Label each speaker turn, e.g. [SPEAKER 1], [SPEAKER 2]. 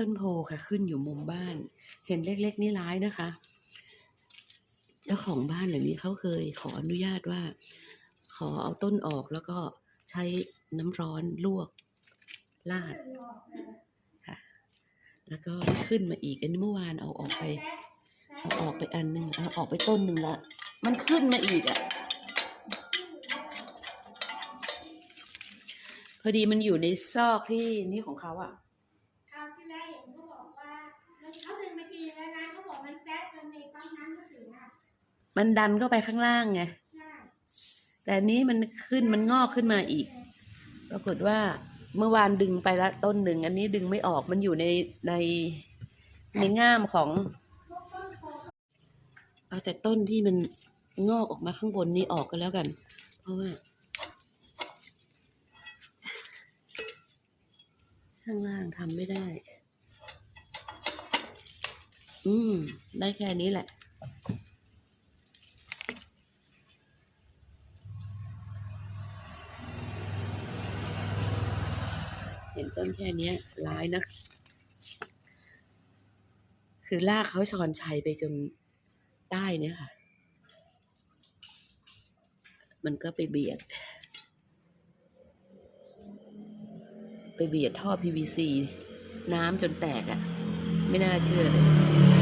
[SPEAKER 1] ต้นโพค่ะ ขึ้นอยู่มุมบ้าน เห็นเล็กๆนี่ร้ายนะคะ เจ้าของบ้านหลังนี้เขาเคยขออนุญาตว่า ขอเอาต้นออกแล้วก็ใช้น้ำร้อนลวกลาดค่ะ แล้วก็ขึ้นมาอีกอันนี้เมื่อวานเอาออกไป เอาออกไปอันหนึ่งเอาออกไปต้นหนึ่งละ มันขึ้นมาอีกอะพอดีมันอยู่ในซอกที่นี่ของเขาอะ
[SPEAKER 2] แรกเห็นเขาบอกว่าเขาเดินมาทีแล้วนะเขาบอกมันแซะกันในปั๊มน้ำก็เสีย
[SPEAKER 1] มันดันเข้าไปข้างล่างไง
[SPEAKER 2] ใช่
[SPEAKER 1] แต่อันนี้มันขึ้นมันงอกขึ้นมาอีก ปรากฏว่าเมื่อวานดึงไปละต้นหนึ่ง อันนี้ดึงไม่ออกมันอยู่ในในในง่ามของ เอาแต่ต้นที่มันงอกออกมาข้างบนนี้ออกก็แล้วกัน เพราะว่า ข้างล่างทำไม่ได้ อืม ได้แค่นี้แหละ เห็นต้นแค่นี้ร้ายนะ คือลากเขาชอนชัยไปจนใต้เนี่ยค่ะ มันก็ไปเบียด ไปเบียดท่อ PVC น้ำจนแตกอะ่ะ മിനാച്ച്